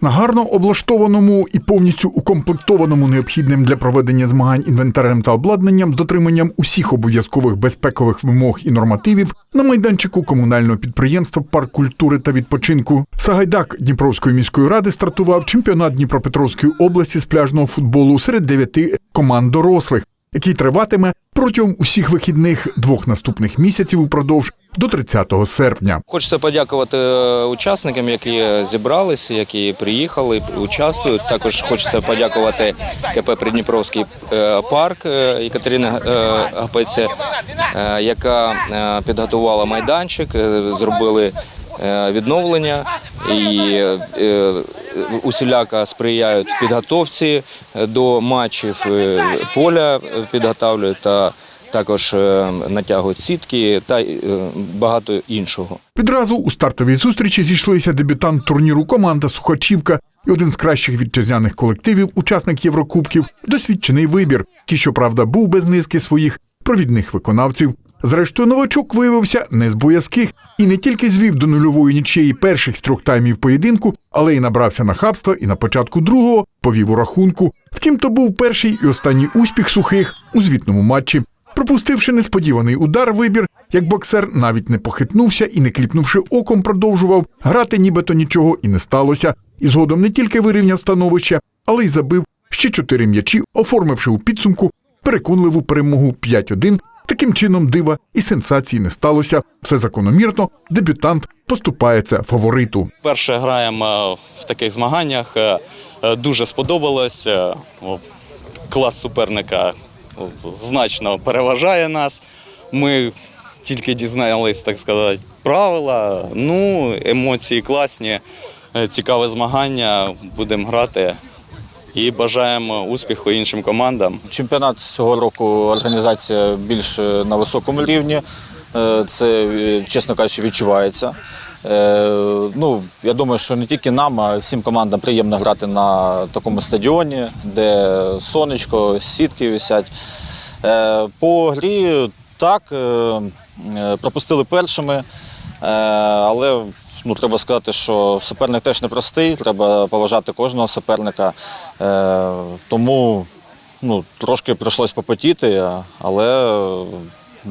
На гарно облаштованому і повністю укомплектованому необхідним для проведення змагань інвентарем та обладнанням, дотриманням усіх обов'язкових безпекових вимог і нормативів на майданчику комунального підприємства Парк культури та відпочинку Сагайдак Дніпровської міської ради стартував чемпіонат Дніпропетровської області з пляжного футболу серед дев'яти команд дорослих, який триватиме протягом усіх вихідних двох наступних місяців упродовж до 30 серпня. Хочеться подякувати е, учасникам, які зібралися, які приїхали, участвують. Також хочеться подякувати КП Придніпровський е, парк е, Екатерина Гапеце, яка підготувала майданчик, зробили відновлення і усіляко сприяють підготовці до матчів поля підготовлюють та також е, натягують сітки та е, багато іншого. Відразу у стартовій зустрічі зійшлися дебютант турніру команда Сухачівка і один з кращих вітчизняних колективів, учасник Єврокубків, досвідчений вибір, який, щоправда, був без низки своїх провідних виконавців. Зрештою, новачок виявився не з боязких і не тільки звів до нульової нічиї перших трьох таймів поєдинку, але й набрався нахабства і на початку другого повів у рахунку. Втім, то був перший і останній успіх сухих у звітному матчі. Пропустивши несподіваний удар, вибір, як боксер навіть не похитнувся і, не кліпнувши оком, продовжував грати, нібито нічого і не сталося. І згодом не тільки вирівняв становище, але й забив ще чотири м'ячі, оформивши у підсумку переконливу перемогу 5-1. Таким чином дива і сенсації не сталося. Все закономірно. Дебютант поступається фавориту. Перше граємо в таких змаганнях. е, е, Дуже сподобалось. е, Клас суперника значно переважає нас. Ми тільки дізнались, так сказати, правила. Ну, емоції класні, е, цікаве змагання. Будемо грати і бажаємо успіху іншим командам. Чемпіонат цього року організація більш е, на високому рівні. Е, Це, е, чесно кажучи, відчувається. Е, Ну, я думаю, що не тільки нам, а всім командам приємно грати на такому стадіоні, де сонечко, сітки висять. По грі так, пропустили першими, але ну, треба сказати, що суперник теж непростий, треба поважати кожного суперника. Тому ну, трошки прийшлось попотіти, але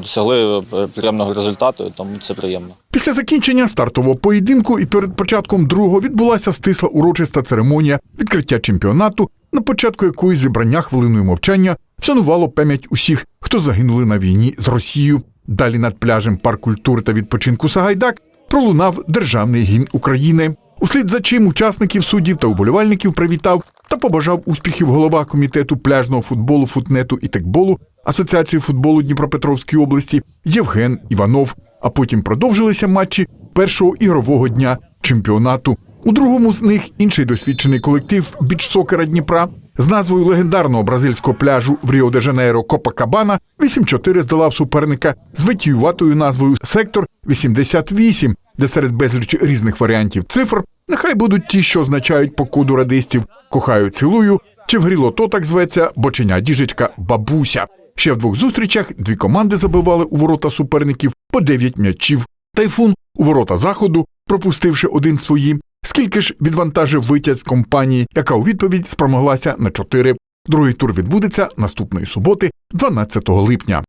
досягли е, приємного результату, тому це приємно. Після закінчення стартового поєдинку і перед початком другого відбулася стисла урочиста церемонія відкриття чемпіонату, на початку якої зібрання хвилиною мовчання вшанувало пам'ять усіх, хто загинули на війні з Росією. Далі над пляжем парк культури та відпочинку Сагайдак пролунав державний гімн України. Услід за чим учасників суддів та уболівальників привітав та побажав успіхів голова комітету пляжного футболу, футнету і текболу Асоціації футболу Дніпропетровської області Євген Іванов. А потім продовжилися матчі першого ігрового дня чемпіонату. У другому з них інший досвідчений колектив бічсокера Дніпра з назвою легендарного бразильського пляжу в Ріо-де-Жанейро Копакабана 8-4 здолав суперника з витіюватою назвою Сектор 88, де серед безлічі різних варіантів цифр нехай будуть ті, що означають по коду радистів кохаю, цілую, чи вгріло то так зветься боченя діжечка бабуся. Ще в двох зустрічах дві команди забивали у ворота суперників по 9 м'ячів. Тайфун у ворота заходу, пропустивши один свої. Скільки ж відвантажив витязь компанії, яка у відповідь спромоглася на 4. Другий тур відбудеться наступної суботи, 12 липня.